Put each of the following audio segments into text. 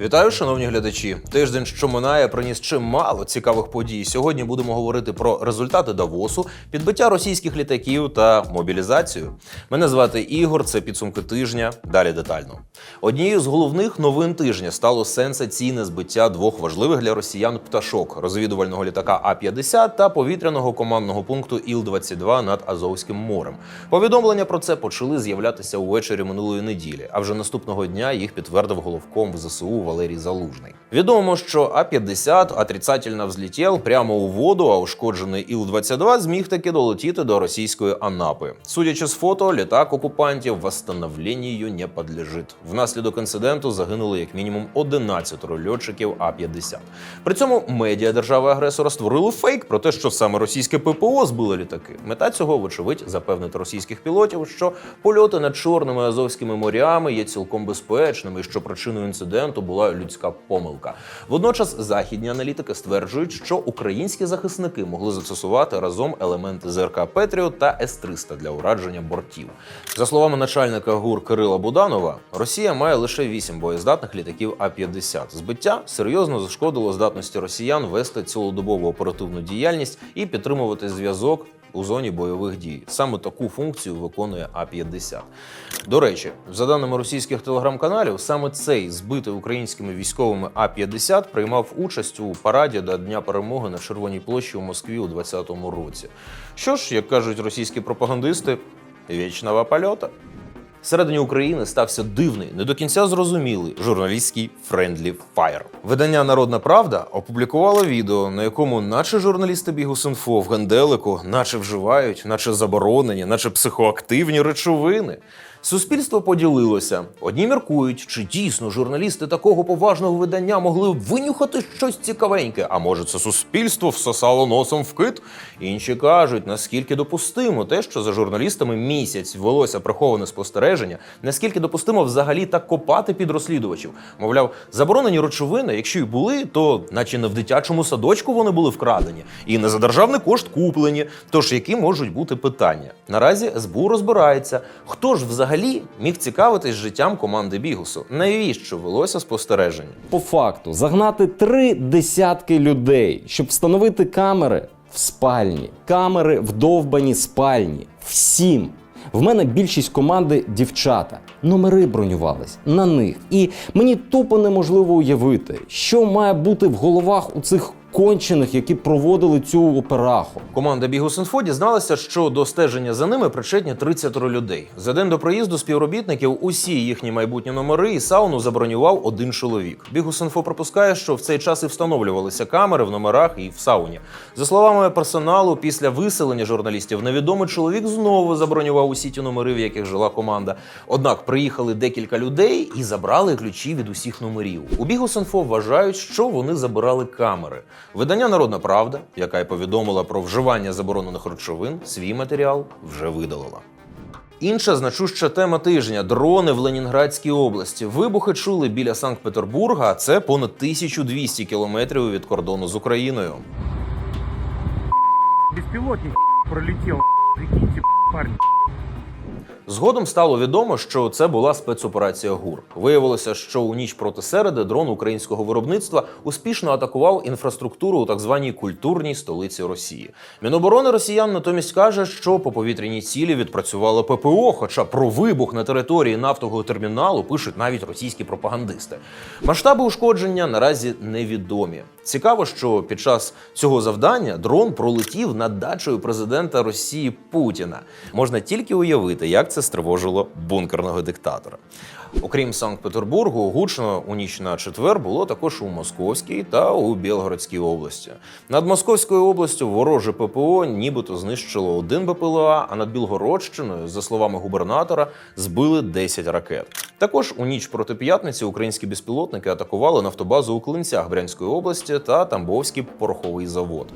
Вітаю, шановні глядачі. Тиждень, що минає, приніс чимало цікавих подій. Сьогодні будемо говорити про результати Давосу, підбиття російських літаків та мобілізацію. Мене звати Ігор. Це підсумки тижня. Далі детально. Однією з головних новин тижня стало сенсаційне збиття двох важливих для росіян пташок розвідувального літака А-50 та повітряного командного пункту Іл-22 над Азовським морем. Повідомлення про це почали з'являтися увечері минулої неділі. А вже наступного дня їх підтвердив головком в ЗСУ Валерій Залужний. Відомо, що А-50 отрицательно взлетів прямо у воду, а ушкоджений Іл-22 зміг таки долетіти до російської Анапи. Судячи з фото, літак окупантів восстановленню не підлежить. Внаслідок інциденту загинули як мінімум 11 льотчиків А-50. При цьому медіа держави-агресора створили фейк про те, що саме російське ППО збило літаки. Мета цього, вочевидь, запевнити російських пілотів, що польоти над чорними азовськими морями є цілком безпечними, і що причиною інциденту була людська помилка. Водночас західні аналітики стверджують, що українські захисники могли застосувати разом елементи ЗРК Петріот та С-300 для ураження бортів. За словами начальника ГУР Кирила Буданова, Росія має лише 8 боєздатних літаків А-50. Збиття серйозно зашкодило здатності росіян вести цілодобову оперативну діяльність і підтримувати зв'язок. У зоні бойових дій саме таку функцію виконує А-50. До речі, за даними російських телеграм-каналів, саме цей збитий українськими військовими А-50 приймав участь у параді до Дня перемоги на Червоній площі у Москві у 2020 році. Що ж, як кажуть російські пропагандисти, вічного польота. Всередині України стався дивний, не до кінця зрозумілий журналістський френдлі фаєр. Видання Народна Правда опублікувало відео, на якому, наче журналісти бігусинфо в генделику, наче вживають, наче заборонені, наче психоактивні речовини. Суспільство поділилося. Одні міркують, чи дійсно журналісти такого поважного видання могли винюхати щось цікавеньке. А може, це суспільство всосало носом в кит? Інші кажуть, наскільки допустимо те, що за журналістами місяць велося приховане спостереження, наскільки допустимо взагалі так копати під розслідувачів. Мовляв, заборонені речовини, якщо й були, то наче не в дитячому садочку вони були вкрадені, і не за державний кошт куплені. Тож які можуть бути питання? Наразі СБУ розбирається, хто ж взагалі міг цікавитись життям команди Бігусу. Навіщо велося спостереження? По факту загнати три десятки людей, щоб встановити камери в спальні, камери в довбаній спальні. Всім. В мене більшість команди дівчата. Номери бронювались на них. І мені тупо неможливо уявити, що має бути в головах у цих кончених, які проводили цю операху. Команда Бігус.Інфо дізналася, що до стеження за ними причетні 30 людей. За день до приїзду співробітників усі їхні майбутні номери і сауну забронював один чоловік. Бігус.Інфо припускає, що в цей час і встановлювалися камери в номерах і в сауні. За словами персоналу, після виселення журналістів невідомий чоловік знову забронював усі ті номери, в яких жила команда. Однак приїхали декілька людей і забрали ключі від усіх номерів. У Бігус.Інфо вважають, що вони забирали камери. Видання Народна Правда, яка й повідомила про вживання заборонених речовин, свій матеріал вже видалила. Інша значуща тема тижня дрони в Ленінградській області. Вибухи чули біля Санкт-Петербурга, а це понад 1200 кілометрів від кордону з Україною. Беспилотник пролетел. Прикиньте, парни. Згодом стало відомо, що це була спецоперація ГУР. Виявилося, що у ніч проти середи дрон українського виробництва успішно атакував інфраструктуру у так званій культурній столиці Росії. Міноборони росіян натомість каже, що по повітряній цілі відпрацювало ППО. Хоча про вибух на території нафтового терміналу пишуть навіть російські пропагандисти. Масштаби ушкодження наразі невідомі. Цікаво, що під час цього завдання дрон пролетів над дачею президента Росії Путіна. Можна тільки уявити, як це стривожило бункерного диктатора. Окрім Санкт-Петербургу, гучно у ніч на четвер було також у Московській та у Білгородській області. Над Московською областю вороже ППО нібито знищило один БПЛА, а над Білгородщиною, за словами губернатора, збили 10 ракет. Також у ніч проти п'ятниці українські безпілотники атакували нафтобазу у Клинцях Брянської області та Тамбовський пороховий завод.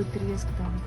Какой треск там.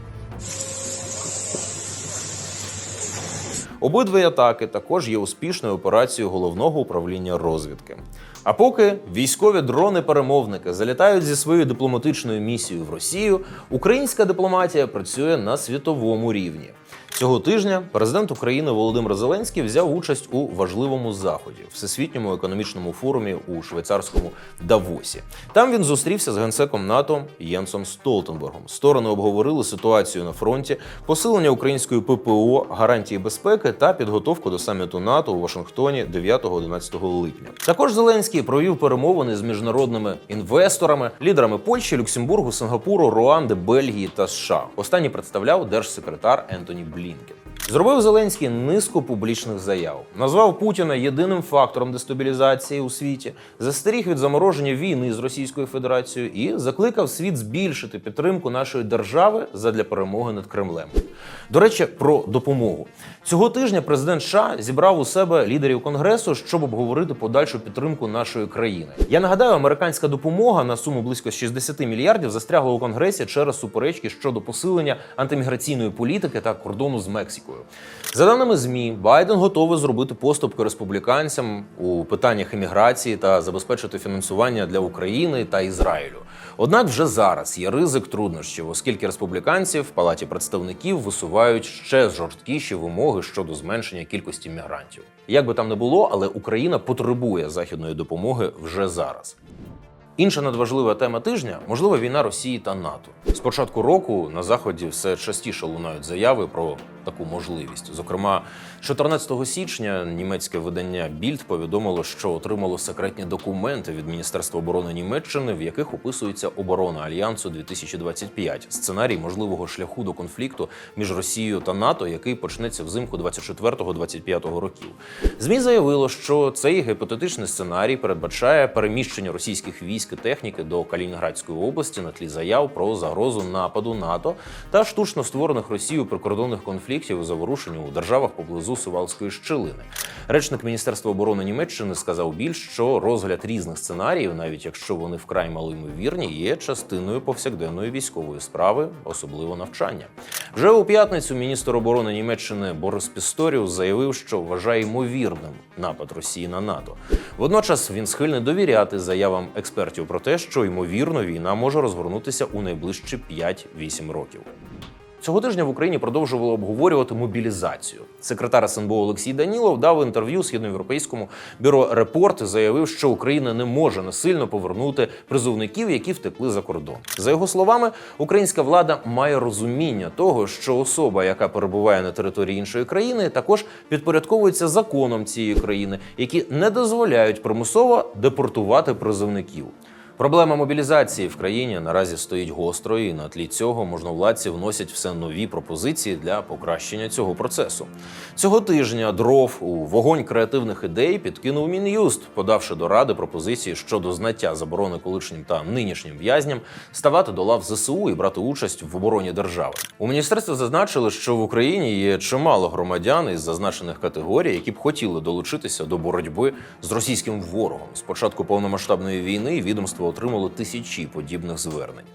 Обидві атаки також є успішною операцією головного управління розвідки. А поки військові дрони-перемовники залітають зі своєю дипломатичною місією в Росію, українська дипломатія працює на світовому рівні. Цього тижня президент України Володимир Зеленський взяв участь у важливому заході всесвітньому економічному форумі у швейцарському Давосі. Там він зустрівся з генсеком НАТО Єнсом Столтенбергом. Сторони обговорили ситуацію на фронті, посилення української ППО, гарантії безпеки та підготовку до саміту НАТО у Вашингтоні 9-11 липня. Також Зеленський провів перемовини з міжнародними інвесторами, лідерами Польщі, Люксембургу, Сингапуру, Руанди, Бельгії та США. Останній представляв держсекретар Ентоні Блінкен. Зробив Зеленський низку публічних заяв, назвав Путіна єдиним фактором дестабілізації у світі, застеріг від замороження війни з Російською Федерацією і закликав світ збільшити підтримку нашої держави задля перемоги над Кремлем. До речі, про допомогу цього тижня президент США зібрав у себе лідерів конгресу, щоб обговорити подальшу підтримку нашої країни. Я нагадаю, американська допомога на суму близько 60 мільярдів застрягла у конгресі через суперечки щодо посилення антиміграційної політики та кордону з Мексикою. За даними змі, Байден готовий зробити поступки республіканцям у питаннях імміграції та забезпечити фінансування для України та Ізраїлю. Однак вже зараз є ризик труднощів, оскільки республіканці в палаті представників висувають ще жорсткіші вимоги щодо зменшення кількості мігрантів. Як би там не було, але Україна потребує західної допомоги вже зараз. Інша надважлива тема тижня можливо війна Росії та НАТО. З початку року на заході все частіше лунають заяви про таку можливість. Зокрема, 14 січня німецьке видання Більд повідомило, що отримало секретні документи від Міністерства оборони Німеччини, в яких описується оборона альянсу 2025, сценарій можливого шляху до конфлікту між Росією та НАТО, який почнеться взимку 24-25 років. Змі заявило, що цей гіпотетичний сценарій передбачає переміщення російських військ і техніки до Калінінградської області на тлі заяв про загрозу нападу НАТО та штучно створених Росією прикордонних конфліктів і заворушень у державах поблизу Сувалської щілини. Речник Міністерства оборони Німеччини сказав більш, що розгляд різних сценаріїв, навіть якщо вони вкрай малоймовірні, є частиною повсякденної військової справи, особливо навчання. Вже у п'ятницю міністр оборони Німеччини Борис Пісторіус заявив, що вважає ймовірним напад Росії на НАТО. Водночас він схильний довіряти заявам експертів про те, що ймовірно війна може розгорнутися у найближчі 5-8 років. Цього тижня в Україні продовжували обговорювати мобілізацію. Секретар СНБО Олексій Данілов дав інтерв'ю східноєвропейському бюро Репорт. і Заявив, що Україна не може насильно повернути призовників, які втекли за кордон. За його словами, українська влада має розуміння того, що особа, яка перебуває на території іншої країни, також підпорядковується законом цієї країни, які не дозволяють примусово депортувати призовників. Проблема мобілізації в країні наразі стоїть гостро, і на тлі цього можновладці вносять все нові пропозиції для покращення цього процесу. Цього тижня дров у вогонь креативних ідей підкинув мін'юст, подавши до ради пропозиції щодо знаття заборони колишнім та нинішнім в'язням ставати до лав ЗСУ і брати участь в обороні держави. У міністерстві зазначили, що в Україні є чимало громадян із зазначених категорій, які б хотіли долучитися до боротьби з російським ворогом. З початку повномасштабної війни відомство отримало тисячі подібних звернень.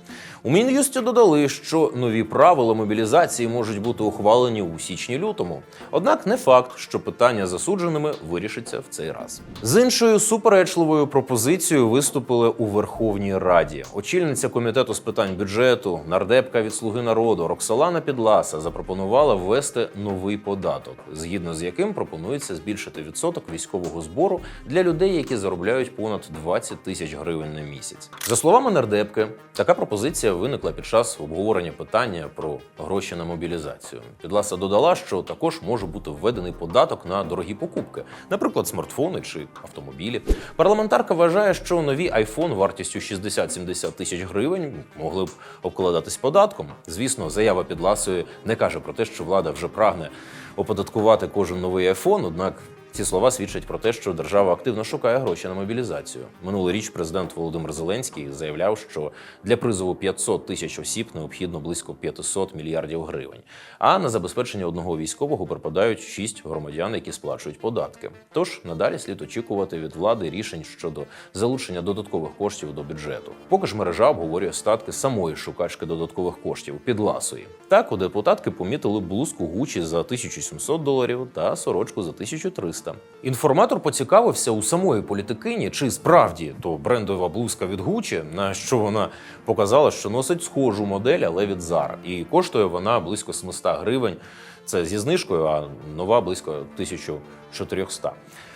У мін'юсті додали, що нові правила мобілізації можуть бути ухвалені у січні-лютому. Однак не факт, що питання засудженими вирішиться в цей раз. З іншою суперечливою пропозицією виступили у Верховній Раді. Очільниця комітету з питань бюджету, нардепка від Слуги народу Роксолана Підласа запропонувала ввести новий податок, згідно з яким пропонується збільшити відсоток військового збору для людей, які заробляють понад 20 тисяч гривень на місяць. За словами нардепки, така пропозиція виникла під час обговорення питання про гроші на мобілізацію. Підласа додала, що також може бути введений податок на дорогі покупки, наприклад, смартфони чи автомобілі. Парламентарка вважає, що нові iPhone вартістю 60-70 тисяч гривень могли б обкладатись податком. Звісно, заява Підласої не каже про те, що влада вже прагне оподаткувати кожен новий iPhone, однак Ці слова свідчать про те, що держава активно шукає гроші на мобілізацію. Минулоріч президент Володимир Зеленський заявляв, що для призову 500 тисяч осіб необхідно близько 500 мільярдів гривень. А на забезпечення одного військового припадають 6 громадян, які сплачують податки. Тож надалі слід очікувати від влади рішень щодо залучення додаткових коштів до бюджету. Поки ж мережа обговорює статки самої шукачки додаткових коштів під ласої. Так у депутатки помітили блузку Гучі за 1700 доларів та сорочку за 1300. Інформатор поцікавився у самої політикині, чи справді то брендова блузка від Гучі, на що вона показала, що носить схожу модель, але від Zara. І коштує вона близько 700 гривень. Це зі знижкою, а нова близько 1400.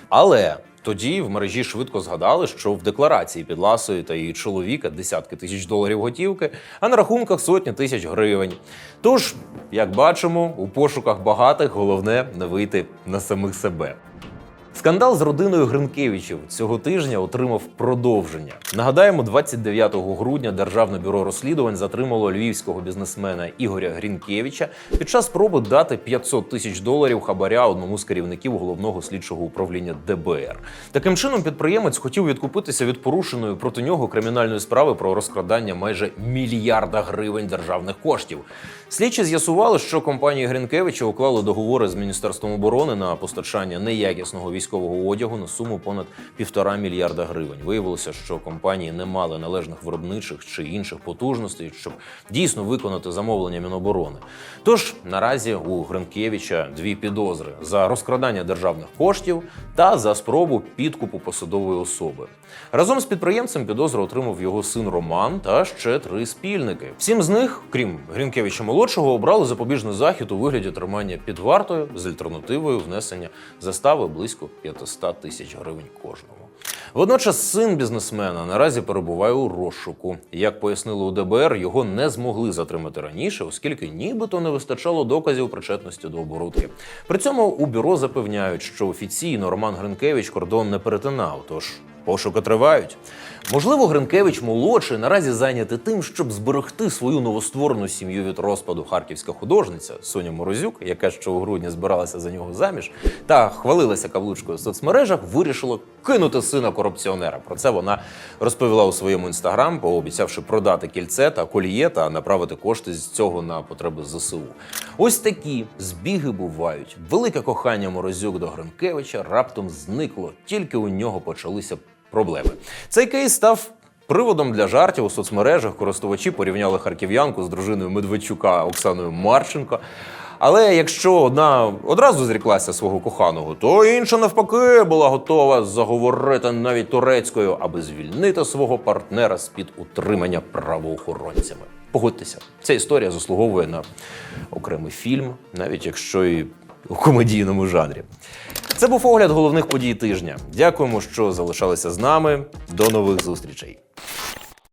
Але тоді в мережі швидко згадали, що в декларації під ласою та її чоловіка десятки тисяч доларів готівки, а на рахунках сотні тисяч гривень. Тож, як бачимо, у пошуках багатих головне не вийти на самих себе. Скандал з родиною Гринкевичів цього тижня отримав продовження. Нагадаємо, 29 грудня Державне бюро розслідувань затримало львівського бізнесмена Ігоря Грінкевича під час спроби дати 500 тисяч доларів хабаря одному з керівників головного слідчого управління ДБР. Таким чином, підприємець хотів відкупитися від порушеної проти нього кримінальної справи про розкрадання майже мільярда гривень державних коштів. Слідчі з'ясували, що компанії Гринкевича уклали договори з міністерством оборони на постачання неякісного військового одягу на суму понад півтора мільярда гривень. Виявилося, що компанії не мали належних виробничих чи інших потужностей, щоб дійсно виконати замовлення Міноборони. Тож наразі у Гринкевича дві підозри за розкрадання державних коштів та за спробу підкупу посадової особи. Разом з підприємцем підозру отримав його син Роман та ще три спільники. Всім з них, крім Грінкевича молодшого, обрали запобіжний захід у вигляді тримання під вартою з альтернативою внесення застави близько 500 тисяч гривень кожному. Водночас син бізнесмена наразі перебуває у розшуку. Як пояснили у ДБР, його не змогли затримати раніше, оскільки нібито не вистачало доказів причетності до оборудки. При цьому у бюро запевняють, що офіційно Роман Гринкевич кордон не перетинав, тож пошуки тривають. Можливо, Гринкевич молодший наразі зайнятий тим, щоб зберегти свою новостворену сім'ю від розпаду харківська художниця Соня Морозюк, яка ще у грудні збиралася за нього заміж, та хвалилася каблучкою в соцмережах, вирішила кинути сина корупціонера. Про це вона розповіла у своєму інстаграм, пообіцявши продати кільце та коліє та направити кошти з цього на потреби ЗСУ. Ось такі збіги бувають. Велике кохання Морозюк до Гринкевича раптом зникло, тільки у нього почалися проблеми. Цей кейс став. Приводом для жартів у соцмережах користувачі порівняли харків'янку з дружиною Медведчука Оксаною Марченко. Але якщо одна одразу зріклася свого коханого, то інша навпаки була готова заговорити навіть турецькою, аби звільнити свого партнера з під утримання правоохоронцями. Погодьтеся, ця історія заслуговує на окремий фільм, навіть якщо і у комедійному жанрі. Це був огляд головних подій тижня. Дякуємо, що залишалися з нами. До нових зустрічей.